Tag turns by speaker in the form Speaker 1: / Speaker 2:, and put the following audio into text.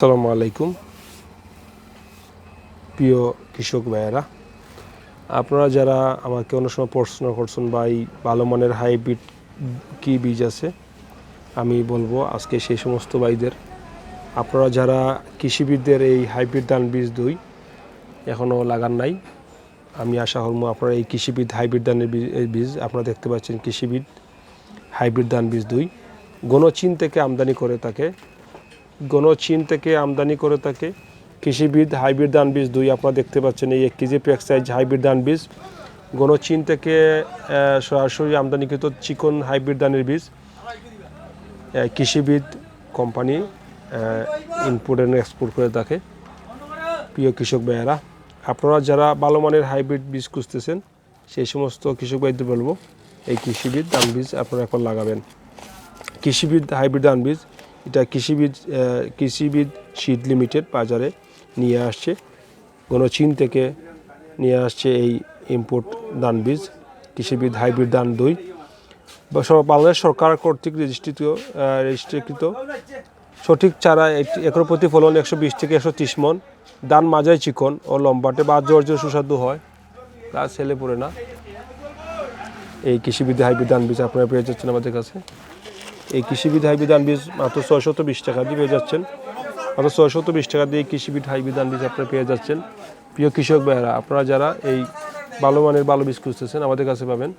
Speaker 1: আসসালামু আলাইকুম। প্রিয় কৃষক ভাইয়েরা, আপনারা যারা আমাকে অন্য সময় প্রশ্ন করছেন বা এই ভালো মানের হাইব্রিড কী বীজ আছে? আমি বলব, আজকে সেই সমস্ত ভাইদের, আপনারা যারা কৃষিবিদদের এই হাইব্রিড ধান বীজ দুই এখনও লাগান নাই, আমি আশা করব আপনারা এই কৃষিবিদ হাইব্রিড ধানের বীজ আপনারা দেখতে পাচ্ছেন কৃষিবিদ হাইব্রিড ধান বীজ দুই। গণচীন থেকে আমদানি করে থাকে গণ চীন থেকে আমদানি করে থাকে। কৃষিবিদ হাইব্রিড ধান বীজ দুই আপনারা দেখতে পাচ্ছেন, এই এক কেজি প্যাক সাইজ হাইব্রিড ধান বীজ। গণ চীন থেকে সরাসরি আমদানিকৃত চিকন হাইব্রিড ধানের বীজ। কৃষিবিদ কোম্পানি ইনপুট অ্যান্ড এক্সপোর্ট করে থাকে। প্রিয় কৃষক ভাইয়েরা, আপনারা যারা ভালো মানের হাইব্রিড বীজ খুঁজতেছেন, সেই সমস্ত কৃষক ভাইদের বলব, এই কৃষিবিদ ধান বীজ আপনারা এখন লাগাবেন। কৃষিবিদ হাইব্রিড ধান বীজ এটা কৃষিবিদ কৃষিবিদ সিড লিমিটেড বাজারে নিয়ে আসছে। কোনো চীন থেকে নিয়ে আসছে এই ইম্পোর্ট ধান বীজ, কৃষিবিদ হাইব্রিড ধান দুই। বা বাংলাদেশ সরকার কর্তৃক রেজিস্ট্রিত রেজিস্ট্রিকৃত। সঠিক চারা একর প্রতি ফলন একশো বিশ থেকে একশো ত্রিশ মন। ধান মাঝাই চিকন ও লম্বাটে বা জর্জ সুস্বাদু হয়। গাছ ছেলে পড়ে না। এই কৃষিবিদ হাইব্রিড ধান বীজ আপনারা পেয়ে যাচ্ছেন আমাদের কাছে। এই কৃষিবিদ হাইব্রিড ধান বীজ মাত্র ছয় ছয়শত বিশ টাকা দিয়ে পেয়ে যাচ্ছেন। মাত্র ছয় ছয়শত বিশ টাকা দিয়ে কৃষিবিদ হাইব্রিড ধান বীজ আপনারা পেয়ে যাচ্ছেন। প্রিয় কৃষক ভাইয়েরা, আপনারা যারা এই ভালো মানের ভালো বীজ খুঁজতেছেন, আমাদের কাছে পাবেন।